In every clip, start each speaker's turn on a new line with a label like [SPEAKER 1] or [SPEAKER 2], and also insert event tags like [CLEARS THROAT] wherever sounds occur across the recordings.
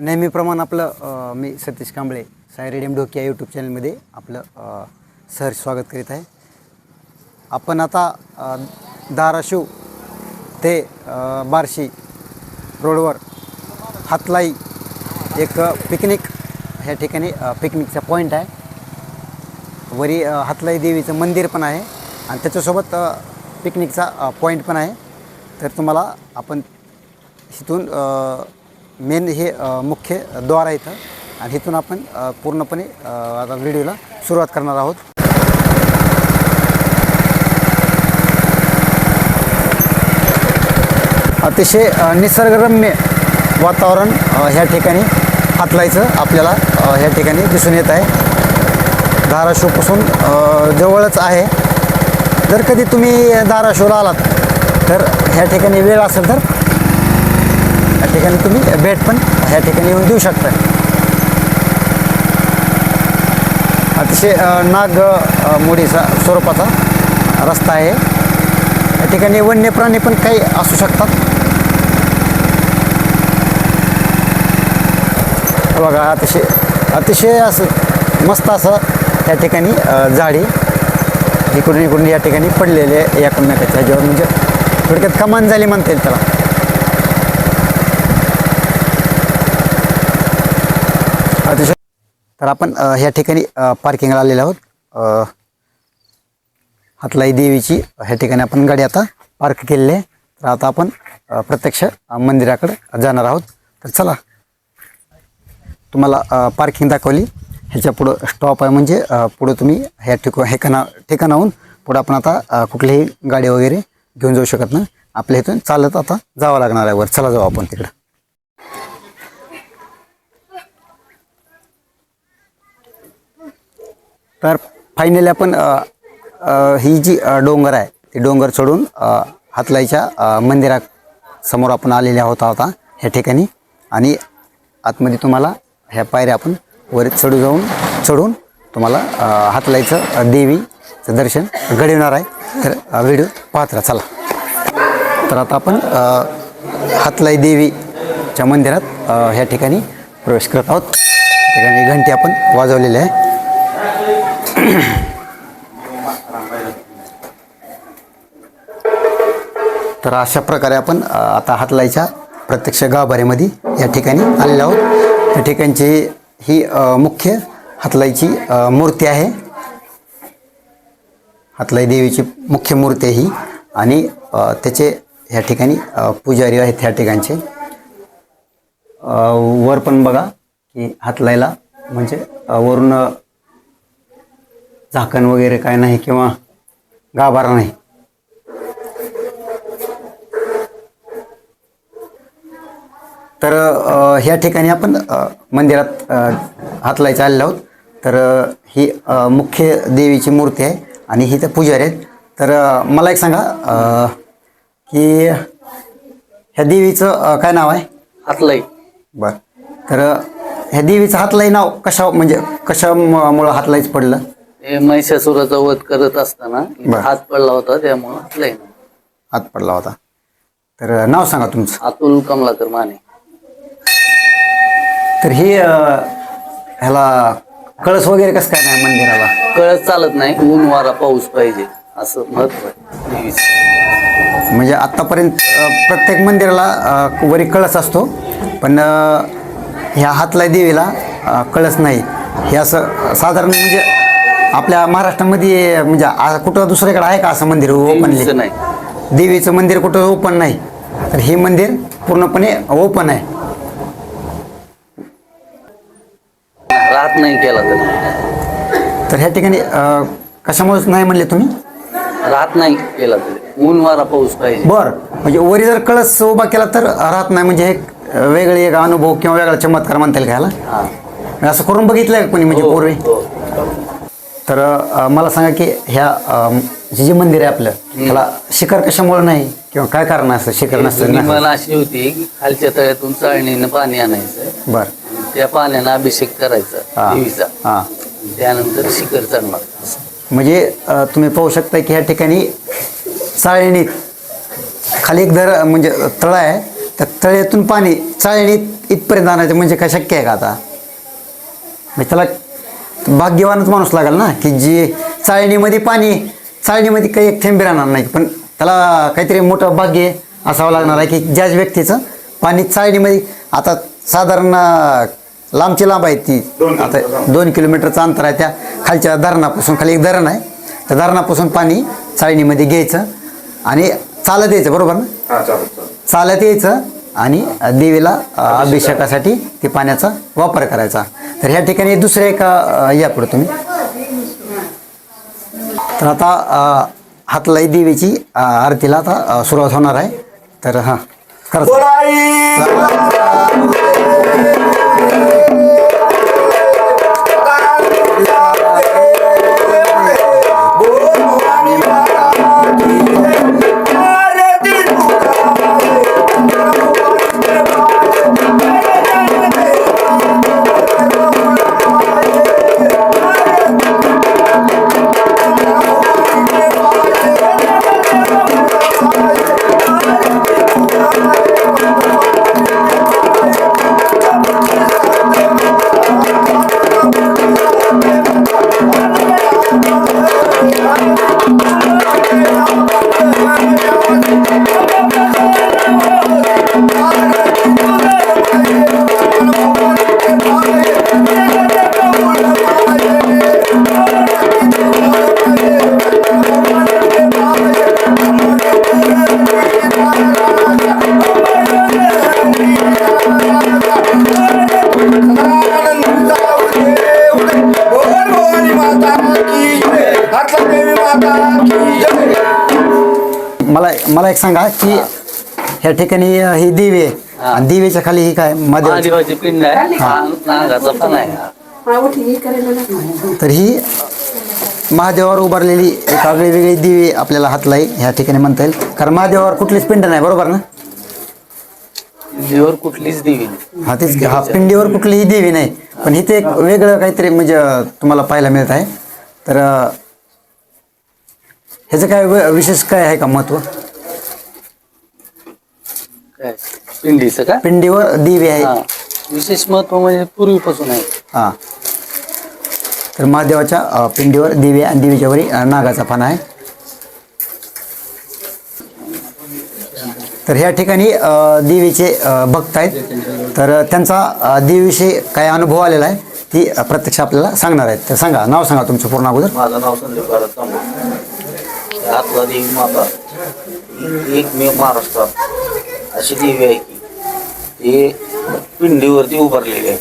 [SPEAKER 1] नेहमीप्रमाणे आपलं अ, मी सतीश कांबळे साई रेडियम ढोकी या यूट्यूब चॅनलमध्ये आपलं अ, सहर्ष स्वागत करीत आहे. आपण आता अ, धाराशिव ते अ, बार्शी रोडवर हातलाई एक पिकनिक ह्या ठिकाणी अ, पिकनिकचा पॉईंट आहे. वरी अ, हातलाई देवीचं मंदिर पण आहे आणि त्याच्यासोबत अ, पिकनिकचा अ, पॉईंट पण आहे. तर तुम्हाला आपण इथून मेन हे मुख्य द्वार आहे इथं. आणि इथून आपण पूर्णपणे आता व्हिडिओला सुरुवात करणार आहोत. अतिशय निसर्गरम्य वातावरण ह्या ठिकाणी हातलायचं आपल्याला ह्या ठिकाणी दिसून येत आहे. धाराशिवपासून जवळच आहे. जर कधी तुम्ही धाराशिवला आलात तर ह्या ठिकाणी वेळ असेल तर या ठिकाणी तुम्ही भेट पण ह्या ठिकाणी येऊन देऊ शकता. अतिशय नाग मोडीचा स्वरूपाचा रस्ता आहे. या ठिकाणी वन्य प्राणी पण काही असू शकतात. बघा अतिशय अतिशय असं मस्त असं त्या ठिकाणी झाडी इकडून इकडून या ठिकाणी पडलेले एकमेकाच्या ह्याच्यावर. म्हणजे थोडक्यात कमान झाली म्हणता येईल त्याला अतिशय तर आपण ह्या ठिकाणी पार्किंगला आलेलो आहोत. हातलाई देवीची ह्या ठिकाणी आपण गाडी आता पार्क केलेली आहे. तर आता आपण प्रत्यक्ष मंदिराकडे जाणार आहोत. तर चला तुम्हाला पार्किंग दाखवली. ह्याच्या पुढं स्टॉप आहे म्हणजे पुढं तुम्ही ह्या ठिकाण ठिकाणा ठिकाणाहून पुढं आपण आता कुठलीही गाडी वगैरे घेऊन जाऊ शकत नाही. आपल्या इथून चालत आता जावं लागणार आहे वर. चला जाऊ आपण तिकडं. तर फायनली आपण ही जी डोंगर आहे ती डोंगर चढून हातलाईच्या मंदिरासमोर आपण आलेल्या होता होता ह्या ठिकाणी. आणि आतमध्ये तुम्हाला ह्या पायऱ्या आपण वर चढू जाऊन चढून तुम्हाला हातलाईचं देवीचं दर्शन घडवणार आहे. तर व्हिडिओ पाहत राहा चला. तर आता आपण हातलाई देवीच्या मंदिरात ह्या ठिकाणी प्रवेश करत आहोत. त्या ठिकाणी घंटी आपण वाजवलेली आहे. [CLEARS THROAT] तर अशा प्रकारे आपण आता हातलाईच्या प्रत्यक्ष गाभाऱ्यामध्ये या ठिकाणी आलेलो आहोत. त्या ठिकाणची ही मुख्य हातलाईची मूर्ती आहे. हातलाई देवीची मुख्य मूर्ती ही. आणि त्याचे ह्या ठिकाणी पुजारी आहेत ह्या ठिकाणचे. वर पण बघा की हातलाईला म्हणजे वरून झाकण वगैरे काय नाही किंवा गाभारा नाही. तर ह्या ठिकाणी आपण मंदिरात अ, हातलायचं आलेलो आहोत. तर ही मुख्य देवीची मूर्ती आहे आणि ही तर पुजारी आहेत. तर मला एक सांगा की ह्या देवीचं काय नाव आहे?
[SPEAKER 2] हातलाई.
[SPEAKER 1] बर. तर ह्या देवीचं हातलाई नाव कशा म्हणजे कशामुळं हातलाईच पडलं?
[SPEAKER 2] महिषासुराचा वध करत असताना इथं
[SPEAKER 1] बरं.
[SPEAKER 2] हात पडला होता त्यामुळे हातलाई नाव.
[SPEAKER 1] हात पडला होता तर नाव सांगा तुमचं
[SPEAKER 2] अतुल कमलाकर माने
[SPEAKER 1] तर हे अ, ह्याला कळस वगैरे कसं काय नाही मंदिराला
[SPEAKER 2] कळत चालत नाही ऊन वारा पाऊस पाहिजे असं महत्त्व आहे देवीचं.
[SPEAKER 1] म्हणजे आत्तापर्यंत अ, प्रत्येक मंदिराला अ, वरी कळस असतो पण अ, ह्या हातलाई देवीला अ, कळस नाही हे असं साधारण म्हणजे आपल्या महाराष्ट्रामध्ये म्हणजे आ- कुठं दुसरीकडे आहे का असं मंदिर ओपनली
[SPEAKER 2] देवीचं नाही.
[SPEAKER 1] देवीचं मंदिर कुठं ओपन नाही? तर हे मंदिर पूर्णपणे ओपन आहे.
[SPEAKER 2] राहत नाही केला तर.
[SPEAKER 1] तर ह्या ठिकाणी अ, कशामुळेच नाही म्हणले तुम्ही?
[SPEAKER 2] राहत नाही केला तरी. ऊन वारा पाऊस पाहिजे.
[SPEAKER 1] बर. म्हणजे वरी जर कळस उभा केला तर राहत नाही. म्हणजे एक वेगळे एक अनुभव किंवा वेगळा चमत्कार म्हणता येईल घ्यायला
[SPEAKER 2] हा.
[SPEAKER 1] असं करून बघितलंय का कोणी म्हणजे
[SPEAKER 2] हो,
[SPEAKER 1] पूर्वी?
[SPEAKER 2] हो.
[SPEAKER 1] तर अ, मला सांगा की ह्या अ, हे जे मंदिर आहे आपलं त्याला शिखर कशामुळे नाही? किंवा काय कारण असं शिखर नसतं
[SPEAKER 2] जुनी मला अशी होती की खालच्या तळ्यातून चाळणीनं पाणी आणायचं.
[SPEAKER 1] बर.
[SPEAKER 2] त्या पाण्यानं अभिषेक करायचा
[SPEAKER 1] हा.
[SPEAKER 2] देवीचा.
[SPEAKER 1] हा.
[SPEAKER 2] त्यानंतर शिखर चढणार
[SPEAKER 1] म्हणजे अ, तुम्ही पाहू शकता की ह्या ठिकाणी चाळणीत खाली एक दर म्हणजे तळ आहे. तर तळ्यातून पाणी चाळणीत इथपर्यंत आणायचं म्हणजे काय शक्य आहे का आता? म्हणजे त्याला भाग्यवानच माणूस लागेल ना की जी चाळणीमध्ये पाणी चाळणीमध्ये काही एक थेंबी राहणार नाही पण त्याला काहीतरी मोठं भाग्य असावं लागणार आहे की ज्याच व्यक्तीचं पाणी चाळणीमध्ये आता साधारण लांबची लांब आहे ती. आता दोन किलोमीटरचं अंतर आहे त्या खालच्या धरणापासून खाली एक धरण आहे. त्या धरणापासून पाणी चाळणीमध्ये घ्यायचं आणि चालत यायचं बरोबर ना? चालत यायचं आणि देवीला अभिषेकासाठी. ते पाण्याचा वापर करायचा. तर ह्या ठिकाणी दुसऱ्या एका या पुढे तुम्ही. तर आता हातलाई देवीची आरतीला आता सुरुवात होणार आहे. तर हां खरंच. मला मला एक सांगा की ह्या ठिकाणी ही देवी आणि देवीच्या खाली ही काय महादेव
[SPEAKER 2] महादेवाची पिंड आहे. हा. नागाचा पण आहे. हा.
[SPEAKER 1] तर ही महादेवावर उभारलेली एक आगळी वेगळी देवी आपल्याला हातलाई ह्या ठिकाणी म्हणता येईल. कारण महादेवावर कुठलीच पिंड नाही बरोबर ना?
[SPEAKER 2] देवावर कुठलीच देवी नाही.
[SPEAKER 1] हा तेच की, हा पिंडीवर कुठलीही देवी नाही. पण इथे एक वेगळं काहीतरी म्हणजे अं, तुम्हाला पाहायला मिळत आहे. तर अं, ह्याचं काय व- विशेष काय आहे का महत्त्व?
[SPEAKER 2] काय? पिंडीचं का?
[SPEAKER 1] पिंडीवर देवी आहे.
[SPEAKER 2] हा. विशेष महत्त्व म्हणजे पूर्वीपासून आहे.
[SPEAKER 1] हा. तर महादेवाच्या अं, पिंडीवर देवी आणि देवीच्या वरी अं, नागाचा पान आहे. तर ह्या ठिकाणी देवीचे भक्त आहेत. तर त्यांचा देवीविषयी काय अनुभव आलेला आहे ती प्रत्यक्ष आपल्याला सांगणार आहेत. तर सांगा नाव सांगा तुमचं पूर्ण अगोदर.
[SPEAKER 2] माझं नाव भारत देवी माता. ही महाराष्ट्रात अशी देवी आहे की ते पिंडीवरती उभारलेली आहे.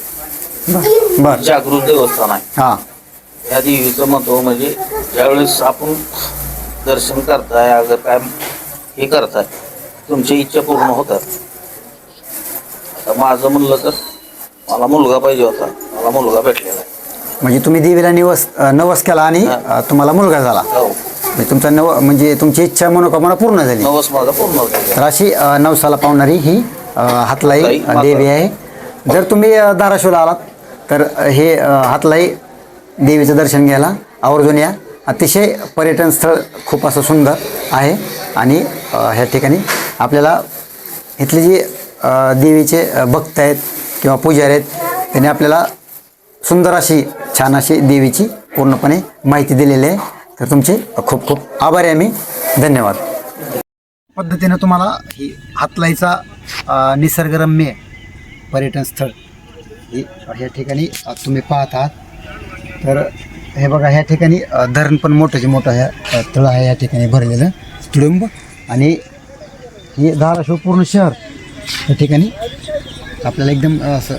[SPEAKER 1] बर.
[SPEAKER 2] जागृत देवस्थान आहे.
[SPEAKER 1] हां.
[SPEAKER 2] या देवीचं महत्त्व म्हणजे ज्यावेळेस आपण दर्शन करताय अगर काय हे करताय तुमच्या इच्छा पूर्ण होतात. माझं म्हणलं तर मला मुलगा पाहिजे होता. मला मुलगा भेटलेला आहे.
[SPEAKER 1] म्हणजे तुम्ही देवीला निवस नवस केला आणि तुम्हाला मुलगा झाला.
[SPEAKER 2] हो.
[SPEAKER 1] म्हणजे तुमचा नव म्हणजे तुमची इच्छा मनोकामना पूर्ण झाली.
[SPEAKER 2] नवस माझा पूर्ण होता
[SPEAKER 1] तर अशी नवसाला पावणारी ही हातलाई. देवी आहे. जर तुम्ही धाराशिवला आलात तर हे हातलाई देवीचं दर्शन घ्यायला आवर्जून या. अतिशय पर्यटन स्थळ खूप असं सुंदर आहे. आणि ह्या ठिकाणी आपल्याला इथले जे देवीचे भक्त आहेत किंवा पुजारी आहेत त्यांनी आपल्याला सुंदर अशी छान अशी देवीची पूर्णपणे माहिती दिलेली आहे. तर तुमचे खूप खूप आभारी आहे मी. धन्यवाद. पद्धतीनं तुम्हाला ही हातलाईचा निसर्गरम्य पर्यटन स्थळ ही ह्या ठिकाणी तुम्ही पाहत आहात तर हे बघा ह्या ठिकाणी धरण पण मोठंचे मोठं ह्या तळ आहे या ठिकाणी भरलेलं तुडुंब. आणि हे धाराशिव पूर्ण शहर या ठिकाणी आपल्याला एकदम असं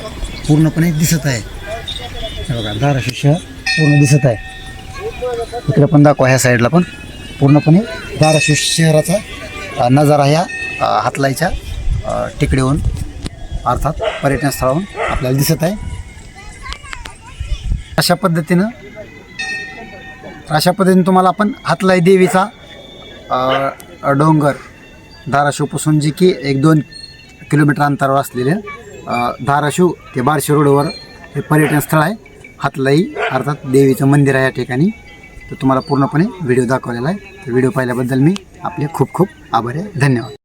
[SPEAKER 1] पूर्णपणे दिसत आहे. हे बघा धाराशिव शहर पूर्ण दिसत आहे. इकडे पण दाखवा ह्या साईडला पण. पूर्णपणे धाराशिव शहराचा नजारा ह्या हातलाईच्या अ, टेकडीवरून अर्थात पर्यटन स्थळाहून आपल्याला दिसत आहे. अशा पद्धतीनं तर अशा पद्धतीने तुम्हाला आपण हातलाई देवीचा डोंगर धाराशिवपासून जी की एक दोन किलोमीटर अंतरावर असलेले धाराशिव ते बारशे रोडवर हे पर्यटन स्थळ आहे. हातलाई अर्थात देवीचं मंदिर आहे या ठिकाणी. तर तुम्हाला पूर्णपणे व्हिडिओ दाखवलेला आहे. तर व्हिडिओ पाहिल्याबद्दल मी आपले खूप खूप आभारी आहे. धन्यवाद.